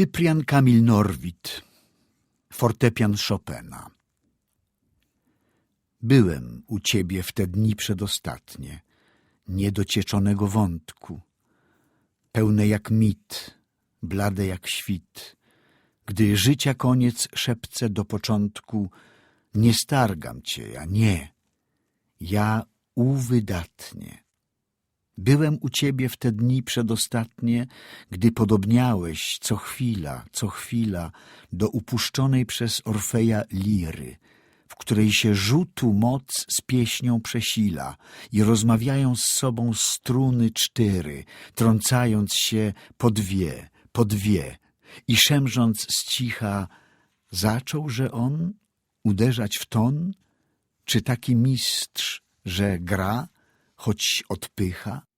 Cyprian Kamil Norwid Fortepian Chopina Byłem u ciebie w te dni przedostatnie, niedocieczonego wątku, pełne jak mit, blade jak świt, gdy życia koniec szepce do początku, nie stargam cię ja, nie, ja uwydatnie. Byłem u ciebie w te dni przedostatnie, gdy podobniałeś co chwila, co chwila do upuszczonej przez Orfeja liry, w której się rzutu moc z pieśnią przesila i rozmawiają z sobą struny cztery, trącając się po dwie, po dwie i szemrząc z cicha, zaczął, że on uderzać w ton? Czy taki mistrz, że gra, choć odpycha?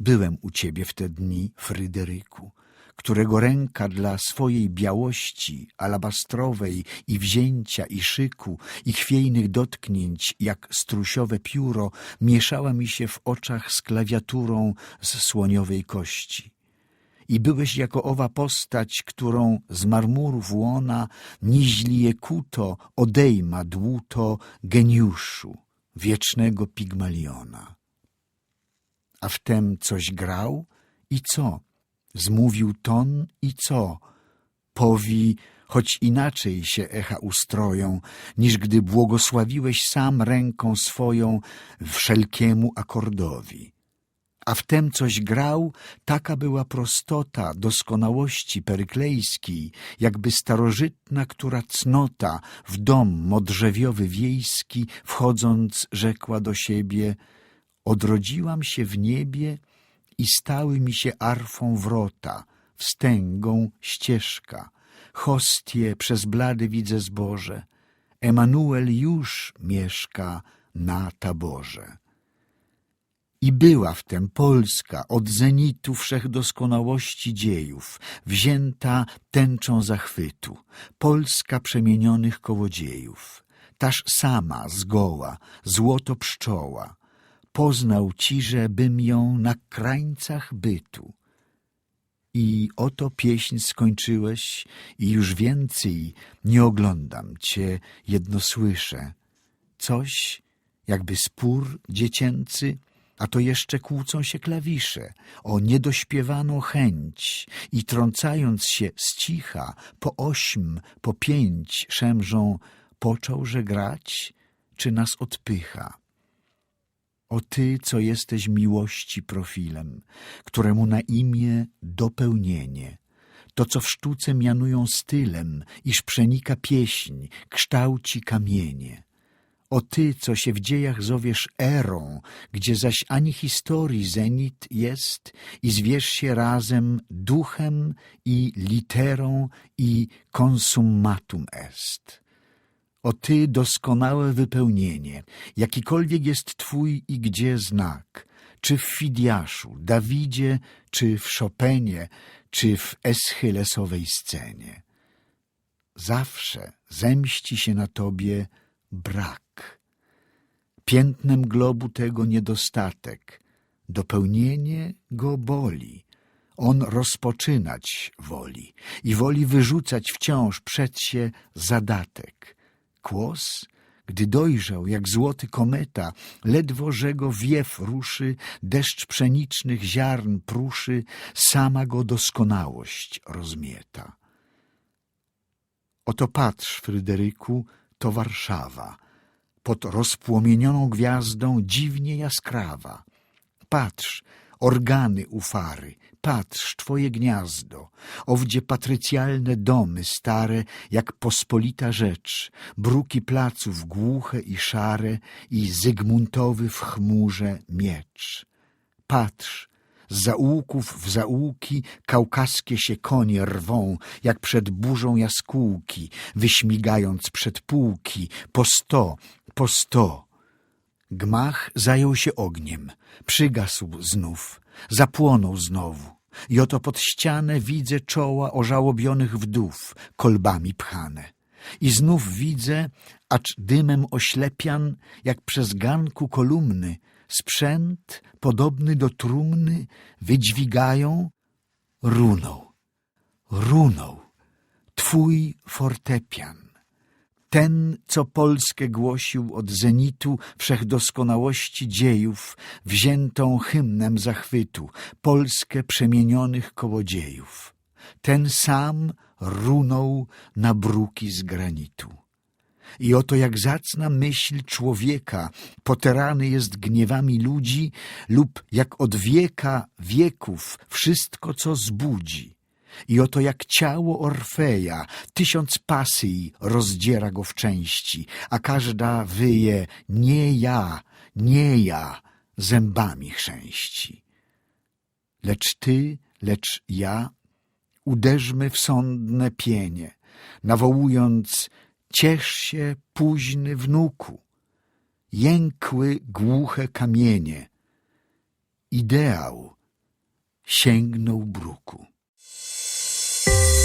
Byłem u ciebie w te dni, Fryderyku, którego ręka dla swojej białości alabastrowej i wzięcia i szyku i chwiejnych dotknięć, jak strusiowe pióro, mieszała mi się w oczach z klawiaturą z słoniowej kości. I byłeś jako owa postać, którą z marmurów łona niźli kuto odejma dłuto geniuszu, wiecznego pigmaliona a wtem coś grał i co? Zmówił ton i co? Powi, choć inaczej się echa ustroją, niż gdy błogosławiłeś sam ręką swoją wszelkiemu akordowi. A wtem coś grał, taka była prostota doskonałości peryklejskiej, jakby starożytna, która cnota w dom modrzewiowy wiejski, wchodząc, rzekła do siebie – Odrodziłam się w niebie i stały mi się arfą wrota, wstęgą ścieżka, hostie przez blady widzę zboże, Emanuel już mieszka na taborze. I była wtem Polska od zenitu wszechdoskonałości dziejów, wzięta tęczą zachwytu, Polska przemienionych kołodziejów, taż sama zgoła, złoto pszczoła, poznał ci, żebym ją na krańcach bytu. I oto pieśń skończyłeś i już więcej nie oglądam cię, jedno słyszę. Coś, jakby spór dziecięcy, a to jeszcze kłócą się klawisze o niedośpiewaną chęć i trącając się z cicha po ośm, po pięć szemrzą, począłże grać, czy nas odpycha. O Ty, co jesteś miłości profilem, któremu na imię dopełnienie, to, co w sztuce mianują stylem, iż przenika pieśń, kształci kamienie. O Ty, co się w dziejach zowiesz erą, gdzie zaś ani historii zenit jest i zwierz się razem duchem i literą i konsummatum est. O Ty doskonałe wypełnienie, jakikolwiek jest Twój i gdzie znak, czy w Fidiaszu, Dawidzie, czy w Chopinie, czy w Eschylesowej scenie. Zawsze zemści się na Tobie brak. Piętnem globu tego niedostatek, dopełnienie go boli. On rozpoczynać woli i woli wyrzucać wciąż przed się zadatek – Kłos, gdy dojrzał jak złoty kometa, ledwo że go wiew ruszy, deszcz pszenicznych ziarn pruszy, sama go doskonałość rozmieta. Oto patrz, Fryderyku, to Warszawa, pod rozpłomienioną gwiazdą dziwnie jaskrawa. Patrz, organy ufary, patrz twoje gniazdo, owdzie patrycjalne domy stare, jak pospolita rzecz, bruki placów głuche i szare i Zygmuntowy w chmurze miecz. Patrz, z zaułków w zaułki kaukaskie się konie rwą, jak przed burzą jaskółki, wyśmigając przed półki, po sto, po sto. Gmach zajął się ogniem, przygasł znów, zapłonął znowu. I oto pod ścianę widzę czoła ożałobionych wdów, kolbami pchane. I znów widzę, acz dymem oślepian, jak przez ganku kolumny, sprzęt podobny do trumny wydźwigają runą. runął twój fortepian. Ten, co Polskę głosił od zenitu wszechdoskonałości dziejów, wziętą hymnem zachwytu, Polskę przemienionych kołodziejów. Ten sam runął na bruki z granitu. I oto jak zacna myśl człowieka poterany jest gniewami ludzi lub jak od wieka wieków wszystko, co zbudzi. I oto jak ciało Orfeja tysiąc pasji rozdziera go w części, a każda wyje nie ja, nie ja zębami chrzęści. Lecz ty, lecz ja uderzmy w sądne pienie, nawołując ciesz się późny wnuku. Jękły głuche kamienie. Ideał sięgnął bruku. you